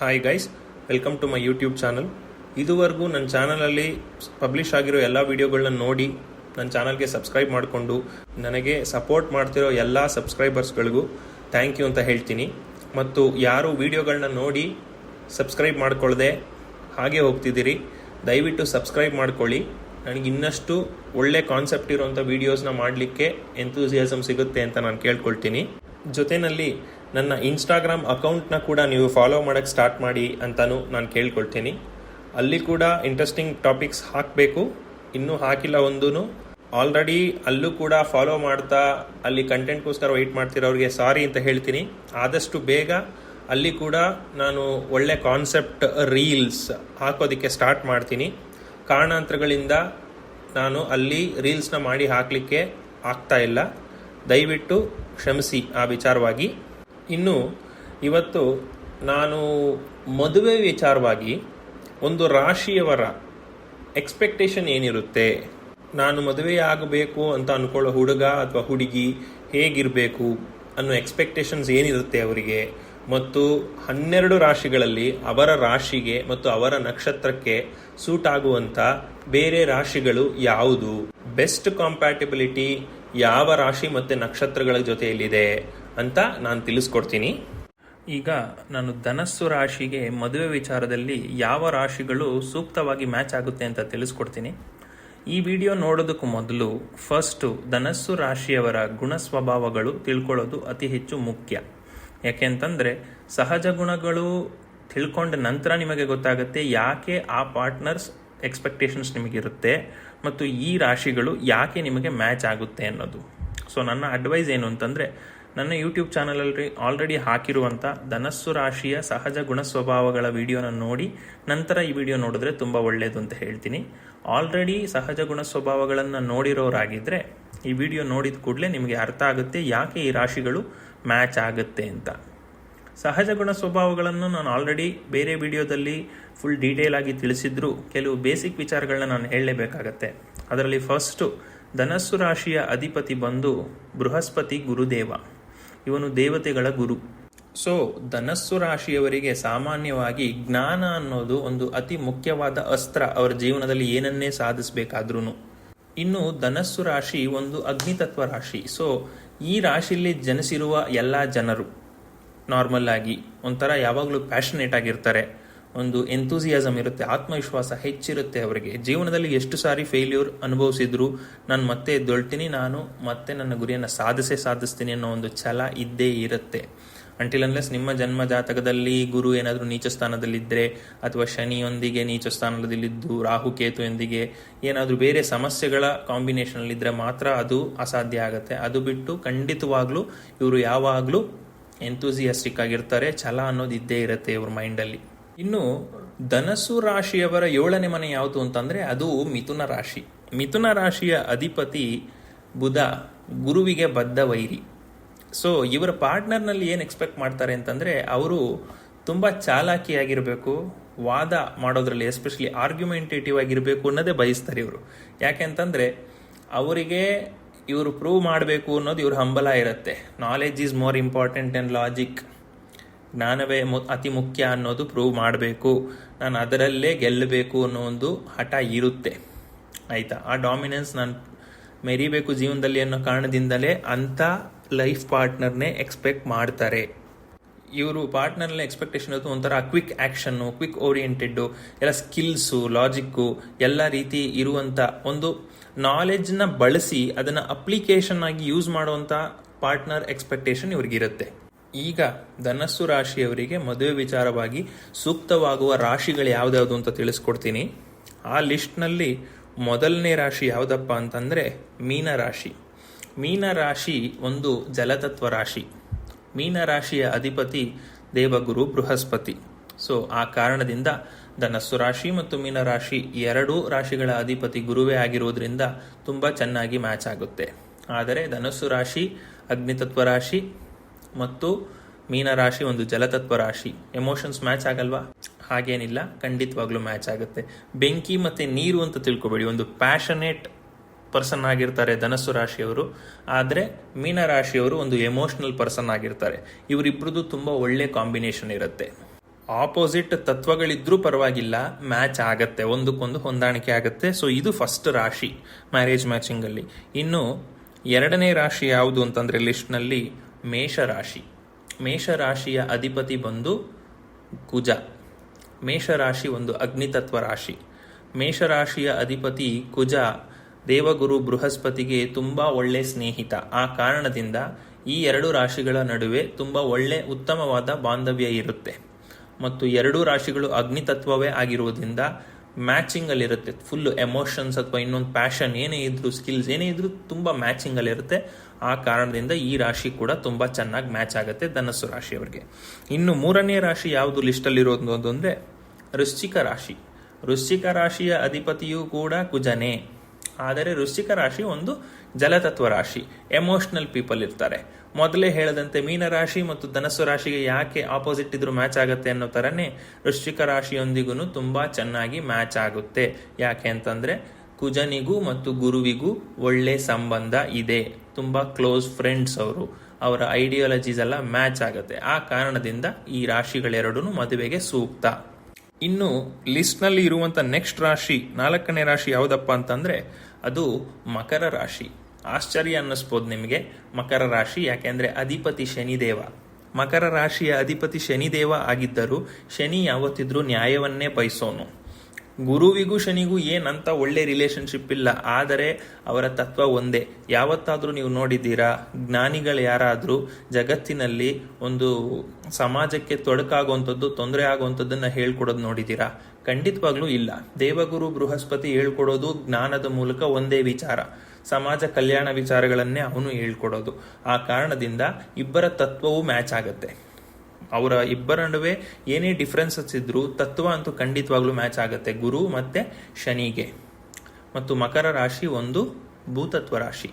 Hi guys welcome to my YouTube channel ಇದುವರೆಗೂ ನನ್ನ ಚಾನಲಲ್ಲಿ ಪಬ್ಲಿಷ್ ಆಗಿರೋ ಎಲ್ಲ ವಿಡಿಯೋಗಳನ್ನ ನೋಡಿ ನನ್ನ ಚಾನಲ್ಗೆ ಸಬ್ಸ್ಕ್ರೈಬ್ ಮಾಡಿಕೊಂಡು ನನಗೆ ಸಪೋರ್ಟ್ ಮಾಡ್ತಿರೋ ಎಲ್ಲ ಸಬ್ಸ್ಕ್ರೈಬರ್ಸ್ಗಳಿಗೂ ಥ್ಯಾಂಕ್ ಯು ಅಂತ ಹೇಳ್ತೀನಿ. ಮತ್ತು ಯಾರು ವಿಡಿಯೋಗಳನ್ನ ನೋಡಿ ಸಬ್ಸ್ಕ್ರೈಬ್ ಮಾಡ್ಕೊಳ್ಳದೆ ಹಾಗೆ ಹೋಗ್ತಿದ್ದೀರಿ, ದಯವಿಟ್ಟು ಸಬ್ಸ್ಕ್ರೈಬ್ ಮಾಡ್ಕೊಳ್ಳಿ. ನನಗೆ ಇನ್ನಷ್ಟು ಒಳ್ಳೆ ಕಾನ್ಸೆಪ್ಟ್ ಇರುವಂಥ ವೀಡಿಯೋಸ್ನ ಮಾಡಲಿಕ್ಕೆ ಎಂತೂಸಿಯಾಸಮ್ ಸಿಗುತ್ತೆ ಅಂತ ನಾನು ಕೇಳ್ಕೊಳ್ತೀನಿ. ಜೊತೆಯಲ್ಲಿ ನನ್ನ ಇನ್ಸ್ಟಾಗ್ರಾಮ್ ಅಕೌಂಟ್ನ ಕೂಡ ನೀವು ಫಾಲೋ ಮಾಡೋಕ್ಕೆ ಸ್ಟಾರ್ಟ್ ಮಾಡಿ ಅಂತಲೂ ನಾನು ಕೇಳ್ಕೊಳ್ತೀನಿ. ಅಲ್ಲಿ ಕೂಡ ಇಂಟ್ರೆಸ್ಟಿಂಗ್ ಟಾಪಿಕ್ಸ್ ಹಾಕಬೇಕು. ಇನ್ನೂ ಹಾಕಿಲ್ಲ ಒಂದೂ ಆಲ್ರೆಡಿ ಅಲ್ಲೂ ಕೂಡ ಫಾಲೋ ಮಾಡ್ತಾ, ಅಲ್ಲಿ ಕಂಟೆಂಟ್ಗೋಸ್ಕರ ವೆಯ್ಟ್ ಮಾಡ್ತಿರೋರಿಗೆ ಸಾರಿ ಅಂತ ಹೇಳ್ತೀನಿ. ಆದಷ್ಟು ಬೇಗ ಅಲ್ಲಿ ಕೂಡ ನಾನು ಒಳ್ಳೆ ಕಾನ್ಸೆಪ್ಟ್ ರೀಲ್ಸ್ ಹಾಕೋದಕ್ಕೆ ಸ್ಟಾರ್ಟ್ ಮಾಡ್ತೀನಿ. ಕಾರಣಾಂತರಗಳಿಂದ ನಾನು ಅಲ್ಲಿ ರೀಲ್ಸ್ನ ಮಾಡಿ ಹಾಕಲಿಕ್ಕೆ ಆಗ್ತಾ ಇಲ್ಲ. ದಯವಿಟ್ಟು ಕ್ಷಮಿಸಿ ಆ ವಿಚಾರವಾಗಿ. ಇನ್ನು ಇವತ್ತು ನಾನು ಮದುವೆ ವಿಚಾರವಾಗಿ ಒಂದು ರಾಶಿಯವರ ಎಕ್ಸ್ಪೆಕ್ಟೇಷನ್ ಏನಿರುತ್ತೆ? ನಾನು ಮದುವೆ ಆಗಬೇಕು ಅಂತ ಅನ್ಕೊಳ್ಳೋ ಹುಡುಗ ಅಥವಾ ಹುಡುಗಿ ಹೇಗಿರಬೇಕು ಅನ್ನೋ ಎಕ್ಸ್ಪೆಕ್ಟೇಷನ್ಸ್ ಏನಿರುತ್ತೆ ಅವರಿಗೆ? ಮತ್ತು ಹನ್ನೆರಡು ರಾಶಿಗಳಲ್ಲಿ ಅವರ ರಾಶಿಗೆ ಮತ್ತು ಅವರ ನಕ್ಷತ್ರಕ್ಕೆ ಸೂಟ್ ಆಗುವಂಥ ಬೇರೆ ರಾಶಿಗಳು ಯಾವುದು? ಬೆಸ್ಟ್ ಕಾಂಪ್ಯಾಟಿಬಿಲಿಟಿ ಯಾವ ರಾಶಿ ಮತ್ತು ನಕ್ಷತ್ರಗಳ ಜೊತೆಯಲ್ಲಿದೆ? ಅಂತ ನಾನು ತಿಳಿಸ್ಕೊಡ್ತೀನಿ. ಈಗ ನಾನು ಧನಸ್ಸು ರಾಶಿಗೆ ಮದುವೆ ವಿಚಾರದಲ್ಲಿ ಯಾವ ರಾಶಿಗಳು ಸೂಕ್ತವಾಗಿ ಮ್ಯಾಚ್ ಆಗುತ್ತೆ ಅಂತ ತಿಳಿಸ್ಕೊಡ್ತೀನಿ. ಈ ವಿಡಿಯೋ ನೋಡೋದಕ್ಕೂ ಮೊದಲು ಫಸ್ಟು ಧನಸ್ಸು ರಾಶಿಯವರ ಗುಣ ಸ್ವಭಾವಗಳು ತಿಳ್ಕೊಳ್ಳೋದು ಅತಿ ಹೆಚ್ಚು ಮುಖ್ಯ. ಯಾಕೆಂತಂದರೆ ಸಹಜ ಗುಣಗಳು ತಿಳ್ಕೊಂಡ ನಂತರ ನಿಮಗೆ ಗೊತ್ತಾಗುತ್ತೆ ಯಾಕೆ ಆ ಪಾರ್ಟ್ನರ್ಸ್ ಎಕ್ಸ್ಪೆಕ್ಟೇಷನ್ಸ್ ನಿಮಗಿರುತ್ತೆ ಮತ್ತು ಈ ರಾಶಿಗಳು ಯಾಕೆ ನಿಮಗೆ ಮ್ಯಾಚ್ ಆಗುತ್ತೆ ಅನ್ನೋದು. ಸೊ ನನ್ನ ಅಡ್ವೈಸ್ ಏನು ಅಂತಂದರೆ ನನ್ನ ಯೂಟ್ಯೂಬ್ ಚಾನಲಲ್ಲಿ ಆಲ್ರೆಡಿ ಹಾಕಿರುವಂಥ ಧನಸ್ಸು ರಾಶಿಯ ಸಹಜ ಗುಣ ಸ್ವಭಾವಗಳ ವಿಡಿಯೋನ ನೋಡಿ ನಂತರ ಈ ವಿಡಿಯೋ ನೋಡಿದ್ರೆ ತುಂಬ ಒಳ್ಳೆಯದು ಅಂತ ಹೇಳ್ತೀನಿ. ಆಲ್ರೆಡಿ ಸಹಜ ಗುಣ ಸ್ವಭಾವಗಳನ್ನು ನೋಡಿರೋರಾಗಿದ್ದರೆ ಈ ವಿಡಿಯೋ ನೋಡಿದ ಕೂಡಲೇ ನಿಮಗೆ ಅರ್ಥ ಆಗುತ್ತೆ ಯಾಕೆ ಈ ರಾಶಿಗಳು ಮ್ಯಾಚ್ ಆಗುತ್ತೆ ಅಂತ. ಸಹಜ ಗುಣ ಸ್ವಭಾವಗಳನ್ನು ನಾನು ಆಲ್ರೆಡಿ ಬೇರೆ ವಿಡಿಯೋದಲ್ಲಿ ಫುಲ್ ಡೀಟೇಲ್ ಆಗಿ ತಿಳಿಸಿದ್ರು ಕೆಲವು ಬೇಸಿಕ್ ವಿಚಾರಗಳನ್ನ ನಾನು ಹೇಳಲೇಬೇಕಾಗತ್ತೆ. ಅದರಲ್ಲಿ ಫಸ್ಟು ಧನಸ್ಸು ರಾಶಿಯ ಅಧಿಪತಿ ಬಂದು ಬೃಹಸ್ಪತಿ ಗುರುದೇವ. ಇವನು ದೇವತೆಗಳ ಗುರು. ಸೊ ಧನಸ್ಸು ರಾಶಿಯವರಿಗೆ ಸಾಮಾನ್ಯವಾಗಿ ಜ್ಞಾನ ಅನ್ನೋದು ಒಂದು ಅತಿ ಮುಖ್ಯವಾದ ಅಸ್ತ್ರ ಅವರ ಜೀವನದಲ್ಲಿ ಏನನ್ನೇ ಸಾಧಿಸಬೇಕಾದ್ರೂ ಇನ್ನು ಧನಸ್ಸು ರಾಶಿ ಒಂದು ಅಗ್ನಿತತ್ವ ರಾಶಿ. ಸೊ ಈ ರಾಶಿಯಲ್ಲಿ ಜನಿಸಿರುವ ಎಲ್ಲ ಜನರು ನಾರ್ಮಲ್ ಆಗಿ, ಒಂಥರ ಯಾವಾಗಲೂ ಪ್ಯಾಷನೇಟ್ ಆಗಿರ್ತಾರೆ. ಒಂದು ಎಂತೂಸಿಯಾಸಮ್ ಇರುತ್ತೆ, ಆತ್ಮವಿಶ್ವಾಸ ಹೆಚ್ಚಿರುತ್ತೆ ಅವರಿಗೆ. ಜೀವನದಲ್ಲಿ ಎಷ್ಟು ಸಾರಿ ಫೇಲ್ಯೂರ್ ಅನುಭವಿಸಿದ್ರು ನಾನು ಮತ್ತೆ ಎದ್ದೊಳ್ತೀನಿ, ನಾನು ಮತ್ತೆ ನನ್ನ ಗುರಿಯನ್ನು ಸಾಧಿಸೇ ಸಾಧಿಸ್ತೀನಿ ಅನ್ನೋ ಒಂದು ಛಲ ಇದ್ದೇ ಇರುತ್ತೆ. ಅಂಟಿಲ್ ಅನ್ಲೆಸ್ ನಿಮ್ಮ ಜನ್ಮ ಜಾತಕದಲ್ಲಿ ಗುರು ಏನಾದರೂ ನೀಚ ಸ್ಥಾನದಲ್ಲಿದ್ದರೆ ಅಥವಾ ಶನಿಯೊಂದಿಗೆ ನೀಚ ಸ್ಥಾನದಲ್ಲಿದ್ದು, ರಾಹು ಕೇತುವೊಂದಿಗೆ ಏನಾದರೂ ಬೇರೆ ಸಮಸ್ಯೆಗಳ ಕಾಂಬಿನೇಷನಲ್ಲಿದ್ದರೆ ಮಾತ್ರ ಅದು ಅಸಾಧ್ಯ ಆಗುತ್ತೆ. ಅದು ಬಿಟ್ಟು ಖಂಡಿತವಾಗ್ಲೂ ಇವರು ಯಾವಾಗಲೂ ಎಂತೂಸಿಯಾಸ್ಟಿಕ್ ಆಗಿರ್ತಾರೆ, ಛಲ ಅನ್ನೋದು ಇದ್ದೇ ಇರುತ್ತೆ ಇವ್ರ ಮೈಂಡಲ್ಲಿ ಇನ್ನು ಧನಸ್ಸು ರಾಶಿಯವರ ಏಳನೇ ಮನೆ ಯಾವುದು ಅಂತಂದ್ರೆ ಅದು ಮಿಥುನ ರಾಶಿ. ಮಿಥುನ ರಾಶಿಯ ಅಧಿಪತಿ ಬುಧ ಗುರುವಿಗೆ ಬದ್ಧ ವೈರಿ. ಸೊ ಇವರ ಪಾರ್ಟ್ನರ್ನಲ್ಲಿ ಏನು ಎಕ್ಸ್ಪೆಕ್ಟ್ ಮಾಡ್ತಾರೆ ಅಂತಂದ್ರೆ ಅವರು ತುಂಬ ಚಾಲಾಕಿಯಾಗಿರಬೇಕು ವಾದ ಮಾಡೋದ್ರಲ್ಲಿ ಎಸ್ಪೆಷಲಿ ಆರ್ಗ್ಯುಮೆಂಟೇಟಿವ್ ಆಗಿರಬೇಕು ಅನ್ನೋದೇ ಬಯಸ್ತಾರೆ ಇವರು. ಯಾಕೆ ಅಂತಂದ್ರೆ ಅವರಿಗೆ ಇವರು ಪ್ರೂವ್ ಮಾಡಬೇಕು ಅನ್ನೋದು ಇವ್ರ ಹಂಬಲ ಇರುತ್ತೆ. Knowledge is more important and logic ಜ್ಞಾನವೇ ಅತಿ ಮುಖ್ಯ ಅನ್ನೋದು ಪ್ರೂವ್ ಮಾಡಬೇಕು. ನಾನು ಅದರಲ್ಲೇ ಗೆಲ್ಲಬೇಕು ಅನ್ನೋ ಒಂದು ಹಠ ಇರುತ್ತೆ. ಆಯಿತಾ? ಆ ಡಾಮಿನೆನ್ಸ್ ನಾನು ಮೆರಿಬೇಕು ಜೀವನದಲ್ಲಿ ಅನ್ನೋ ಕಾರಣದಿಂದಲೇ ಅಂಥ ಲೈಫ್ ಪಾರ್ಟ್ನರ್ನೇ ಎಕ್ಸ್ಪೆಕ್ಟ್ ಮಾಡ್ತಾರೆ. ಇವರು ಪಾರ್ಟ್ನರ್ನ ಎಕ್ಸ್ಪೆಕ್ಟೇಷನ್ ಅದು ಒಂಥರ ಕ್ವಿಕ್ ಆ್ಯಕ್ಷನ್ನು ಕ್ವಿಕ್ ಓರಿಯೆಂಟೆಡ್ಡು ಎಲ್ಲ ಸ್ಕಿಲ್ಸು ಲಾಜಿಕ್ಕು ಎಲ್ಲ ರೀತಿ ಇರುವಂಥ ಒಂದು ನಾಲೆಜ್ನ ಬಳಸಿ ಅದನ್ನು ಅಪ್ಲಿಕೇಶನ್ ಆಗಿ ಯೂಸ್ ಮಾಡುವಂಥ ಪಾರ್ಟ್ನರ್ ಎಕ್ಸ್ಪೆಕ್ಟೇಷನ್ ಇವ್ರಿಗಿರುತ್ತೆ. ಈಗ ಧನಸ್ಸು ರಾಶಿಯವರಿಗೆ ಮದುವೆ ವಿಚಾರವಾಗಿ ಸೂಕ್ತವಾಗುವ ರಾಶಿಗಳು ಯಾವ್ದ್ಯಾವುದು ಅಂತ ತಿಳಿಸ್ಕೊಡ್ತೀನಿ. ಆ ಲಿಸ್ಟ್ನಲ್ಲಿ ಮೊದಲನೇ ರಾಶಿ ಯಾವುದಪ್ಪ ಅಂತಂದರೆ ಮೀನರಾಶಿ ಮೀನರಾಶಿ ಒಂದು ಜಲತತ್ವ ರಾಶಿ. ಮೀನರಾಶಿಯ ಅಧಿಪತಿ ದೇವಗುರು ಬೃಹಸ್ಪತಿ. ಸೊ ಆ ಕಾರಣದಿಂದ ಧನಸ್ಸು ರಾಶಿ ಮತ್ತು ಮೀನರಾಶಿ ಎರಡೂ ರಾಶಿಗಳ ಅಧಿಪತಿ ಗುರುವೇ ಆಗಿರುವುದರಿಂದ ತುಂಬ ಚೆನ್ನಾಗಿ ಮ್ಯಾಚ್ ಆಗುತ್ತೆ. ಆದರೆ ಧನಸ್ಸು ರಾಶಿ, ಅಗ್ನಿತತ್ವ ರಾಶಿ ಮತ್ತು ಮೀನರಾಶಿ ಒಂದು ಜಲತತ್ವ ರಾಶಿ. ಎಮೋಷನ್ಸ್ ಮ್ಯಾಚ್ ಆಗಲ್ವಾ? ಹಾಗೇನಿಲ್ಲ. ಖಂಡಿತವಾಗ್ಲೂ ಮ್ಯಾಚ್ ಆಗುತ್ತೆ. ಬೆಂಕಿ ಮತ್ತೆ ನೀರು ಅಂತ ತಿಳ್ಕೊಬೇಡಿ. ಒಂದು ಪ್ಯಾಷನೇಟ್ ಪರ್ಸನ್ ಆಗಿರ್ತಾರೆ ಧನಸ್ಸು ರಾಶಿಯವರು. ಆದರೆ ಮೀನರಾಶಿಯವರು ಒಂದು ಎಮೋಷನಲ್ ಪರ್ಸನ್ ಆಗಿರ್ತಾರೆ. ಇವರಿಬ್ಬರದು ತುಂಬ ಒಳ್ಳೆ ಕಾಂಬಿನೇಷನ್ ಇರುತ್ತೆ. ಆಪೋಸಿಟ್ ತತ್ವಗಳಿದ್ರೂ ಪರವಾಗಿಲ್ಲ ಮ್ಯಾಚ್ ಆಗತ್ತೆ. ಒಂದಕ್ಕೊಂದು ಹೊಂದಾಣಿಕೆ ಆಗುತ್ತೆ. ಸೊ ಇದು ಫಸ್ಟ್ ರಾಶಿ ಮ್ಯಾರೇಜ್ ಮ್ಯಾಚಿಂಗಲ್ಲಿ ಇನ್ನು ಎರಡನೇ ರಾಶಿ ಯಾವುದು ಅಂತಂದರೆ ಲಿಸ್ಟ್ನಲ್ಲಿ ಮೇಷರಾಶಿ. ಮೇಷರಾಶಿಯ ಅಧಿಪತಿ ಬಂದು ಕುಜ. ಮೇಷರಾಶಿ ಒಂದು ಅಗ್ನಿತತ್ವ ರಾಶಿ. ಮೇಷರಾಶಿಯ ಅಧಿಪತಿ ಕುಜ ದೇವಗುರು ಬೃಹಸ್ಪತಿಗೆ ತುಂಬ ಒಳ್ಳೆ ಸ್ನೇಹಿತ. ಆ ಕಾರಣದಿಂದ ಈ ಎರಡು ರಾಶಿಗಳ ನಡುವೆ ತುಂಬ ಒಳ್ಳೆ ಉತ್ತಮವಾದ ಬಾಂಧವ್ಯ ಇರುತ್ತೆ. ಮತ್ತು ಎರಡೂ ರಾಶಿಗಳು ಅಗ್ನಿತತ್ವವೇ ಆಗಿರುವುದರಿಂದ ಮ್ಯಾಚಿಂಗ್ ಅಲ್ಲಿರುತ್ತೆ ಫುಲ್ ಎಮೋಷನ್ಸ್ ಅಥವಾ ಇನ್ನೊಂದು ಪ್ಯಾಷನ್ ಏನೇ ಇದ್ರು ಸ್ಕಿಲ್ಸ್ ಏನೇ ಇದ್ರು ತುಂಬ ಮ್ಯಾಚಿಂಗ್ ಅಲ್ಲಿರುತ್ತೆ ಆ ಕಾರಣದಿಂದ ಈ ರಾಶಿ ಕೂಡ ತುಂಬ ಚೆನ್ನಾಗಿ ಮ್ಯಾಚ್ ಆಗುತ್ತೆ ಧನಸ್ಸು ರಾಶಿಯವರಿಗೆ. ಇನ್ನು ಮೂರನೇ ರಾಶಿ ಯಾವುದು ಲಿಸ್ಟಲ್ಲಿರೋದು ಅಂದ್ರೆ, ವೃಶ್ಚಿಕ ರಾಶಿ. ವೃಶ್ಚಿಕ ರಾಶಿಯ ಅಧಿಪತಿಯೂ ಕೂಡ ಕುಜನೇ. ಆದರೆ ವೃಶ್ಚಿಕ ರಾಶಿ ಒಂದು ಜಲತತ್ವ ರಾಶಿ. ಎಮೋಷನಲ್ ಪೀಪಲ್ ಇರ್ತಾರೆ. ಮೊದಲೇ ಹೇಳದಂತೆ ಮೀನರಾಶಿ ಮತ್ತು ಧನಸ್ಸು ರಾಶಿಗೆ ಯಾಕೆ ಆಪೋಸಿಟ್ ಇದ್ರು ಮ್ಯಾಚ್ ಆಗುತ್ತೆ ಅನ್ನೋ ಥರನೇ ವೃಶ್ಚಿಕ ರಾಶಿಯೊಂದಿಗೂ ತುಂಬ ಚೆನ್ನಾಗಿ ಮ್ಯಾಚ್ ಆಗುತ್ತೆ. ಯಾಕೆ ಅಂತಂದರೆ ಕುಜನಿಗೂ ಮತ್ತು ಗುರುವಿಗೂ ಒಳ್ಳೆ ಸಂಬಂಧ ಇದೆ. ತುಂಬ ಕ್ಲೋಸ್ ಫ್ರೆಂಡ್ಸ್ ಅವರು. ಅವರ ಐಡಿಯಾಲಜೀಸ್ ಎಲ್ಲ ಮ್ಯಾಚ್ ಆಗುತ್ತೆ. ಆ ಕಾರಣದಿಂದ ಈ ರಾಶಿಗಳೆರಡೂ ಮದುವೆಗೆ ಸೂಕ್ತ. ಇನ್ನು ಲಿಸ್ಟ್ನಲ್ಲಿ ಇರುವಂಥ ನೆಕ್ಸ್ಟ್ ರಾಶಿ, ನಾಲ್ಕನೇ ರಾಶಿ ಯಾವುದಪ್ಪ ಅಂತಂದರೆ ಅದು ಮಕರ ರಾಶಿ. ಆಶ್ಚರ್ಯ ಅನ್ನಿಸ್ಬೋದು ನಿಮಗೆ? ಮಕರ ರಾಶಿ, ಯಾಕೆಂದರೆ ಅಧಿಪತಿ ಶನಿದೇವ. ಮಕರ ರಾಶಿಯ ಅಧಿಪತಿ ಶನಿದೇವ ಆಗಿದ್ದರೂ ಶನಿ ಯಾವತ್ತಿದ್ರೂ ನ್ಯಾಯವನ್ನೇ ಬಯಸೋನು. ಗುರುವಿಗೂ ಶನಿಗೂ ಏನಂತ ಒಳ್ಳೆ ರಿಲೇಶನ್ಶಿಪ್ ಇಲ್ಲ, ಆದರೆ ಅವರ ತತ್ವ ಒಂದೇ. ಯಾವತ್ತಾದರೂ ನೀವು ನೋಡಿದ್ದೀರಾ, ಜ್ಞಾನಿಗಳು ಯಾರಾದರೂ ಜಗತ್ತಿನಲ್ಲಿ ಒಂದು ಸಮಾಜಕ್ಕೆ ತೊಡಕಾಗುವಂಥದ್ದು, ತೊಂದರೆ ಆಗುವಂಥದ್ದನ್ನು ಹೇಳ್ಕೊಡೋದು ನೋಡಿದ್ದೀರಾ? ಖಂಡಿತವಾಗ್ಲೂ ಇಲ್ಲ. ದೇವಗುರು, ಬೃಹಸ್ಪತಿ ಹೇಳ್ಕೊಡೋದು ಜ್ಞಾನದ ಮೂಲಕ ಒಂದೇ ವಿಚಾರ. ಸಮಾಜ ಕಲ್ಯಾಣ ವಿಚಾರಗಳನ್ನೇ ಅವನು ಹೇಳ್ಕೊಡೋದು. ಆ ಕಾರಣದಿಂದ ಇಬ್ಬರ ತತ್ವವೂ ಮ್ಯಾಚ್ ಆಗುತ್ತೆ. ಅವರ ಇಬ್ಬರ ನಡುವೆ ಏನೇ ಡಿಫ್ರೆನ್ಸಸ್ ಇದ್ರೂ ತತ್ವ ಅಂತೂ ಖಂಡಿತವಾಗ್ಲೂ ಮ್ಯಾಚ್ ಆಗುತ್ತೆ, ಗುರು ಮತ್ತೆ ಶನಿಗೆ. ಮತ್ತು ಮಕರ ರಾಶಿ ಒಂದು ಭೂತತ್ವ ರಾಶಿ.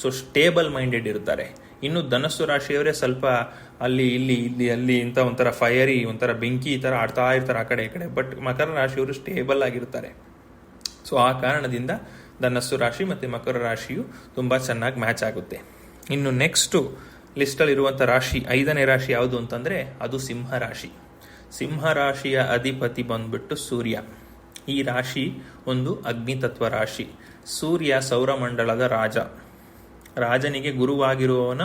ಸೊ ಸ್ಟೇಬಲ್ ಮೈಂಡೆಡ್ ಇರ್ತಾರೆ. ಇನ್ನು ಧನಸ್ಸು ರಾಶಿಯವರೇ ಸ್ವಲ್ಪ ಅಲ್ಲಿ, ಇಲ್ಲಿ ಇಲ್ಲಿ, ಅಲ್ಲಿ ಇಂಥ ಒಂಥರ ಫೈರಿ ಒಂಥರ ಬೆಂಕಿ ಈ ಥರ ಆಡ್ತಾ ಇರ್ತಾರೆ ಆ ಕಡೆ, ಈ ಕಡೆ. ಬಟ್ ಮಕರ ರಾಶಿಯವರು ಸ್ಟೇಬಲ್ ಆಗಿರ್ತಾರೆ. ಸೊ ಆ ಕಾರಣದಿಂದ ಧನಸ್ಸು ರಾಶಿ ಮತ್ತು ಮಕರ ರಾಶಿಯು ತುಂಬ ಚೆನ್ನಾಗಿ ಮ್ಯಾಚ್ ಆಗುತ್ತೆ. ಇನ್ನು ನೆಕ್ಸ್ಟು ಲಿಸ್ಟಲ್ಲಿರುವಂಥ ರಾಶಿ, ಐದನೇ ರಾಶಿ ಯಾವುದು ಅಂತಂದರೆ ಅದು ಸಿಂಹ ರಾಶಿ. ಸಿಂಹ ರಾಶಿಯ ಅಧಿಪತಿ ಬಂದ್ಬಿಟ್ಟು ಸೂರ್ಯ. ಈ ರಾಶಿ ಒಂದು ಅಗ್ನಿತತ್ವ ರಾಶಿ. ಸೂರ್ಯ ಸೌರಮಂಡಲದ ರಾಜ. ರಾಜನಿಗೆ ಗುರುವಾಗಿರುವವನ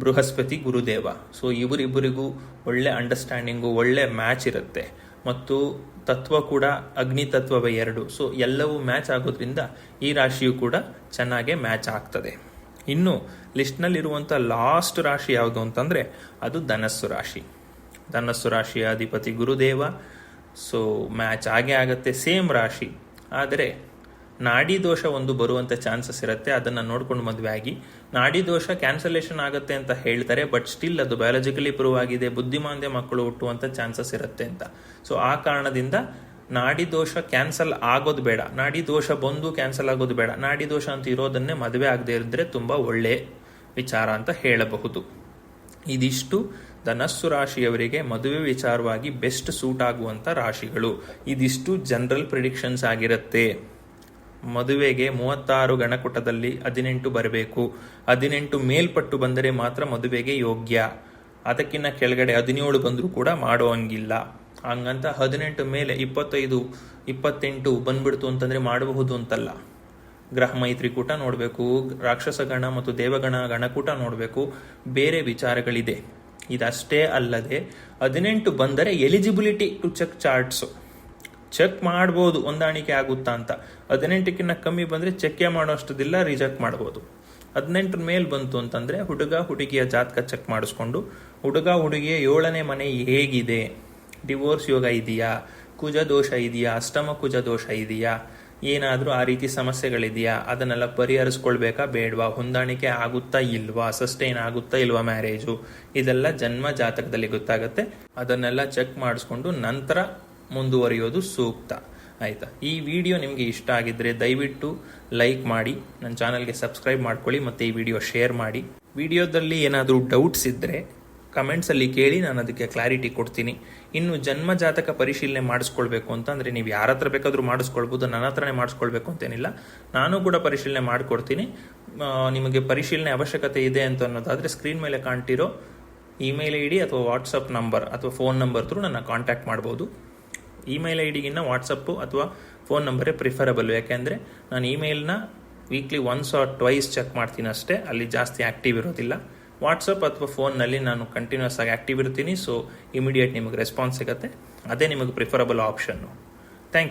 ಬೃಹಸ್ಪತಿ ಗುರುದೇವ. ಸೊ ಇವರಿಬ್ಬರಿಗೂ ಒಳ್ಳೆ ಅಂಡರ್ಸ್ಟ್ಯಾಂಡಿಂಗು ಒಳ್ಳೆ ಮ್ಯಾಚ್ ಇರುತ್ತೆ. ಮತ್ತು ತತ್ವ ಕೂಡ ಅಗ್ನಿ ತತ್ವವೇ ಎರಡು. ಸೊ ಎಲ್ಲವೂ ಮ್ಯಾಚ್ ಆಗೋದ್ರಿಂದ ಈ ರಾಶಿಯು ಕೂಡ ಚೆನ್ನಾಗೇ ಮ್ಯಾಚ್ ಆಗ್ತದೆ. ಇನ್ನು ಲಿಸ್ಟ್ನಲ್ಲಿರುವಂಥ ಲಾಸ್ಟ್ ರಾಶಿ ಯಾವುದು ಅಂತಂದರೆ ಅದು ಧನಸ್ಸು ರಾಶಿ. ಧನಸ್ಸು ರಾಶಿಯ ಅಧಿಪತಿ ಗುರುದೇವ ಸೊ ಮ್ಯಾಚ್ ಆಗೇ ಆಗುತ್ತೆ ಸೇಮ್ ರಾಶಿ. ಆದರೆ ನಾಡಿ ದೋಷ ಒಂದು ಬರುವಂಥ ಚಾನ್ಸಸ್ ಇರುತ್ತೆ, ಅದನ್ನು ನೋಡ್ಕೊಂಡು ಮದುವೆ ಆಗಿ. ನಾಡಿ ದೋಷ ಕ್ಯಾನ್ಸಲೇಷನ್ ಆಗುತ್ತೆ ಅಂತ ಹೇಳ್ತಾರೆ ಬಟ್ ಸ್ಟಿಲ್ ಅದು ಬಯಾಲಜಿಕಲಿ ಪ್ರೂವ್ ಆಗಿದೆ, ಬುದ್ಧಿಮಾಂದ್ಯ ಮಕ್ಕಳು ಹುಟ್ಟುವಂಥ ಚಾನ್ಸಸ್ ಇರುತ್ತೆ ಅಂತ. ಸೊ ಆ ಕಾರಣದಿಂದ ನಾಡಿ ದೋಷ ಕ್ಯಾನ್ಸಲ್ ಆಗೋದು ಬೇಡ. ನಾಡಿ ದೋಷ ಬಂದು ಕ್ಯಾನ್ಸಲ್ ಆಗೋದು ಬೇಡ. ನಾಡಿ ದೋಷ ಅಂತ ಇರೋದನ್ನೇ ಮದುವೆ ಆಗದೆ ಇದ್ದರೆ ತುಂಬ ಒಳ್ಳೆ ವಿಚಾರ ಅಂತ ಹೇಳಬಹುದು. ಇದಿಷ್ಟು ಧನಸ್ಸು ರಾಶಿಯವರಿಗೆ ಮದುವೆ ವಿಚಾರವಾಗಿ ಬೆಸ್ಟ್ ಸೂಟ್ ಆಗುವಂಥ ರಾಶಿಗಳು. ಇದಿಷ್ಟು ಜನರಲ್ ಪ್ರಿಡಿಕ್ಷನ್ಸ್ ಆಗಿರುತ್ತೆ. ಮದುವೆಗೆ ಮೂವತ್ತಾರು ಗಣಕುಟದಲ್ಲಿ ಹದಿನೆಂಟು ಬರಬೇಕು. ಹದಿನೆಂಟು ಮೇಲ್ಪಟ್ಟು ಬಂದರೆ ಮಾತ್ರ ಮದುವೆಗೆ ಯೋಗ್ಯ. ಅದಕ್ಕಿಂತ ಕೆಳಗಡೆ ಹದಿನೇಳು ಬಂದರೂ ಕೂಡ ಮಾಡುವಂಗಿಲ್ಲ ಹಂಗಂತ ಹದಿನೆಂಟು ಮೇಲೆ ಇಪ್ಪತ್ತೈದು, ಇಪ್ಪತ್ತೆಂಟು ಬಂದ್ಬಿಡ್ತು ಅಂತಂದರೆ ಮಾಡಬಹುದು ಅಂತಲ್ಲ. ಗ್ರಹ ಮೈತ್ರಿಕೂಟ ನೋಡಬೇಕು, ರಾಕ್ಷಸ ಗಣ ಮತ್ತು ದೇವಗಣ ಗಣಕೂಟ ನೋಡಬೇಕು, ಬೇರೆ ವಿಚಾರಗಳಿದೆ. ಇದಷ್ಟೇ ಅಲ್ಲದೆ ಹದಿನೆಂಟು ಬಂದರೆ eligibility to check charts. Check ಮಾಡ್ಬೋದು, ಹೊಂದಾಣಿಕೆ ಆಗುತ್ತಾ ಅಂತ. ಹದಿನೆಂಟಕ್ಕಿಂತ ಕಮ್ಮಿ ಬಂದರೆ ಚೆಕ್ಕೆ ಮಾಡೋಷ್ಟದಿಲ್ಲ, ರಿಜೆಕ್ಟ್ ಮಾಡ್ಬೋದು. ಹದಿನೆಂಟರ ಮೇಲೆ ಬಂತು ಅಂತಂದರೆ ಹುಡುಗ ಹುಡುಗಿಯ ಜಾತಕ ಚೆಕ್ ಮಾಡಿಸ್ಕೊಂಡು, ಹುಡುಗ ಹುಡುಗಿಯ ಏಳನೇ ಮನೆ ಹೇಗಿದೆ? ಡಿವೋರ್ಸ್ ಯೋಗ ಇದೆಯಾ? ಕುಜ ದೋಷ ಇದೆಯಾ? ಅಷ್ಟಮ ಕುಜ ದೋಷ ಇದೆಯಾ? ಏನಾದರೂ ಆ ರೀತಿ ಸಮಸ್ಯೆಗಳಿದೆಯಾ? ಅದನ್ನೆಲ್ಲ ಪರಿಹರಿಸ್ಕೊಳ್ಬೇಕಾ ಬೇಡವಾ? ಹೊಂದಾಣಿಕೆ ಆಗುತ್ತಾ ಇಲ್ವಾ? ಸಸ್ಟೈನ್ ಆಗುತ್ತಾ ಇಲ್ವಾ ಮ್ಯಾರೇಜು? ಇದೆಲ್ಲ ಜನ್ಮ ಜಾತಕದಲ್ಲಿ ಗೊತ್ತಾಗುತ್ತೆ. ಅದನ್ನೆಲ್ಲ ಚೆಕ್ ಮಾಡಿಸ್ಕೊಂಡು ನಂತರ ಮುಂದುವರಿಯೋದು ಸೂಕ್ತ. ಆಯಿತಾ? ಈ ವಿಡಿಯೋ ನಿಮಗೆ ಇಷ್ಟ ಆಗಿದ್ದರೆ ದಯವಿಟ್ಟು ಲೈಕ್ ಮಾಡಿ ನನ್ನ ಚಾನಲ್ಗೆ ಸಬ್ಸ್ಕ್ರೈಬ್ ಮಾಡ್ಕೊಳ್ಳಿ ಮತ್ತು ಈ ವಿಡಿಯೋ ಶೇರ್ ಮಾಡಿ. ವಿಡಿಯೋದಲ್ಲಿ ಏನಾದರೂ ಡೌಟ್ಸ್ ಇದ್ದರೆ ಕಮೆಂಟ್ಸಲ್ಲಿ ಕೇಳಿ ನಾನು ಅದಕ್ಕೆ ಕ್ಲಾರಿಟಿ ಕೊಡ್ತೀನಿ. ಇನ್ನು ಜನ್ಮ ಜಾತಕ ಪರಿಶೀಲನೆ ಮಾಡಿಸ್ಕೊಳ್ಬೇಕು ಅಂತಂದರೆ ನೀವು ಯಾರ ಹತ್ರ ಬೇಕಾದರೂ ಮಾಡಿಸ್ಕೊಳ್ಬೋದು, ನನ್ನ ಹತ್ರನೇ ಮಾಡಿಸ್ಕೊಳ್ಬೇಕು ಅಂತೇನಿಲ್ಲ. ನಾನು ಕೂಡ ಪರಿಶೀಲನೆ ಮಾಡಿಕೊಡ್ತೀನಿ. ನಿಮಗೆ ಪರಿಶೀಲನೆ ಅವಶ್ಯಕತೆ ಇದೆ ಅಂತ ಅನ್ನೋದಾದರೆ ಸ್ಕ್ರೀನ್ ಮೇಲೆ ಕಾಣ್ತಿರೋ ಇಮೇಲ್ ಐ ಡಿ ಅಥವಾ ವಾಟ್ಸಪ್ ನಂಬರ್ ಅಥವಾ ಫೋನ್ ನಂಬರ್ ತ್ರೂ ನನ್ನ ಕಾಂಟ್ಯಾಕ್ಟ್ ಮಾಡ್ಬೋದು. ಇಮೇಲ್ ಐ ಡಿಗಿನ್ನ ವಾಟ್ಸಪ್ಪು ಅಥವಾ ಫೋನ್ ನಂಬರೇ ಪ್ರಿಫರಬಲ್ ಯಾಕೆಂದರೆ ನಾನು ಇಮೇಲ್ನ weekly once or twice check ಮಾಡ್ತೀನಿ ಅಷ್ಟೇ. ಅಲ್ಲಿ ಜಾಸ್ತಿ ಆ್ಯಕ್ಟಿವ್ ಇರೋದಿಲ್ಲ. ವಾಟ್ಸಪ್ ಅಥವಾ ಫೋನ್ನಲ್ಲಿ ನಾನು ಕಂಟಿನ್ಯೂಸ್ ಆಗಿ ಆಕ್ಟಿವ್ ಇರ್ತೀನಿ ಸೊ ಇಮಿಡಿಯೇಟ್ ನಿಮಗೆ ರೆಸ್ಪಾನ್ಸ್ ಸಿಗುತ್ತೆ. ಅದೇ ನಿಮಗೆ ಪ್ರಿಫರಬಲ್ ಆಪ್ಷನ್ನು